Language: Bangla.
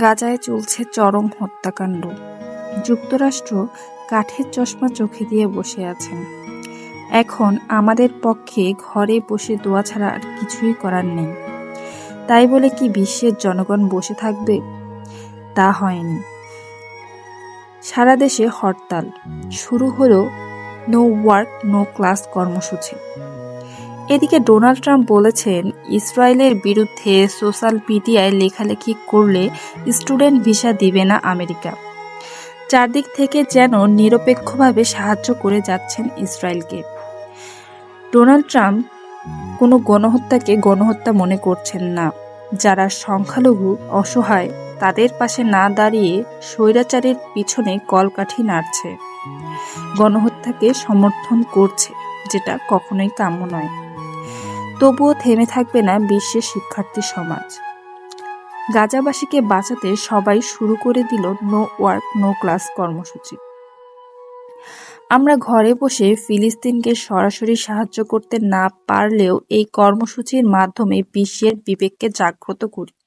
গাজায় চলছে চরম হত্যাকাণ্ড। যুক্তরাষ্ট্র কাঠের চশমা চোখে দিয়ে বসে আছেন। এখন আমাদের পক্ষে ঘরে বসে দোয়া ছাড়া আর কিছুই করার নেই। তাই বলে কি বিশ্বের জনগণ বসে থাকবে? তা হয়নি। সারা দেশে হরতাল। শুরু হলো নো ওয়ার্ক, নো ক্লাস কর্মসূচি। এদিকে ডোনাল্ড ট্রাম্প বলেছেন, ইসরায়েলের বিরুদ্ধে সোশ্যাল মিডিয়ায় লেখালেখি করলে স্টুডেন্ট ভিসা দিবে না আমেরিকা। চারদিক থেকে যেন নিরপেক্ষভাবে সাহায্য করে যাচ্ছেন ইসরায়েলকে। ডোনাল্ড ট্রাম্প কোনো গণহত্যাকে গণহত্যা মনে করছেন না। যারা সংখ্যালঘু, অসহায়, তাদের পাশে না দাঁড়িয়ে স্বৈরাচারের পিছনে কলকাঠি নাড়ছে। গণহত্যাকে সমর্থন করছে। যেটা কখনোই কাম্য নয়। তবুও থেমে থাকবে না বিশ্বের শিক্ষার্থী সমাজ। গাজাবাসীকে বাঁচাতে সবাই শুরু করে দিল নো ওয়ার্ক, নো ক্লাস কর্মসূচি। আমরা ঘরে বসে ফিলিস্তিনকে সরাসরি সাহায্য করতে না পারলেও এই কর্মসূচির মাধ্যমে বিশ্বের বিবেককে জাগ্রত করি।